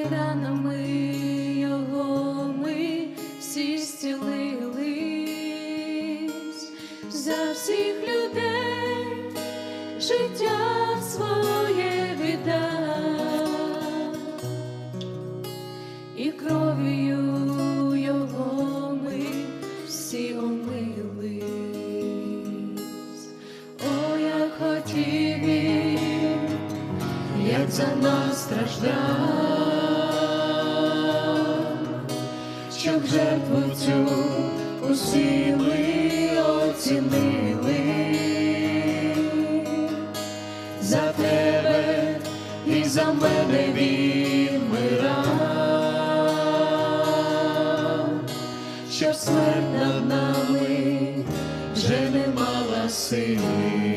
і ранами його ми всі зцілились. За всіх людей життя своє віддав. І кров'ю його ми всі омились. О, як хотів він, як за нас страждав, щоб жертву цю усі ми оцінили за тебе і за мене він мирав, щоб смерть над нами вже не мала сили.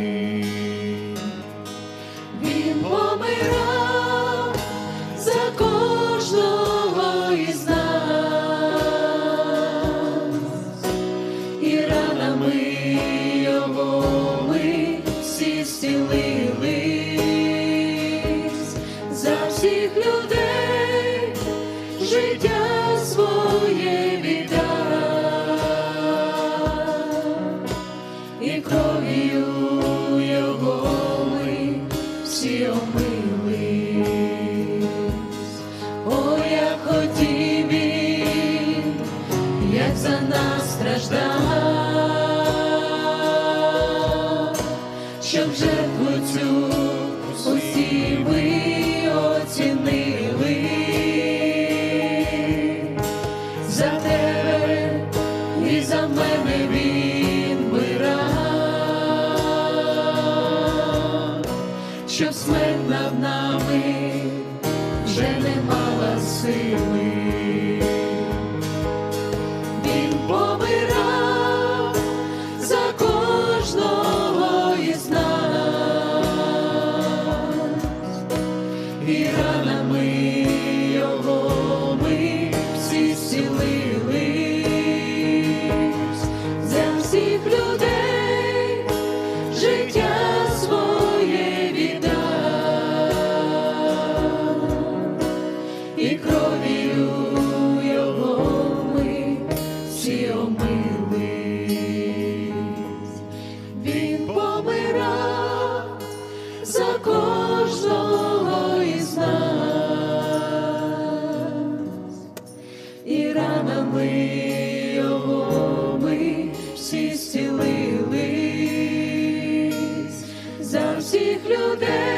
Всі за всіх людей цю усі ви оцінили за тебе і за мене він мирав, щоб смерть над нами вже не мала сили. І кров'ю його ми всі омились. Він помирав за кожного із нас, і ранами його ми всі зцілились за всіх людей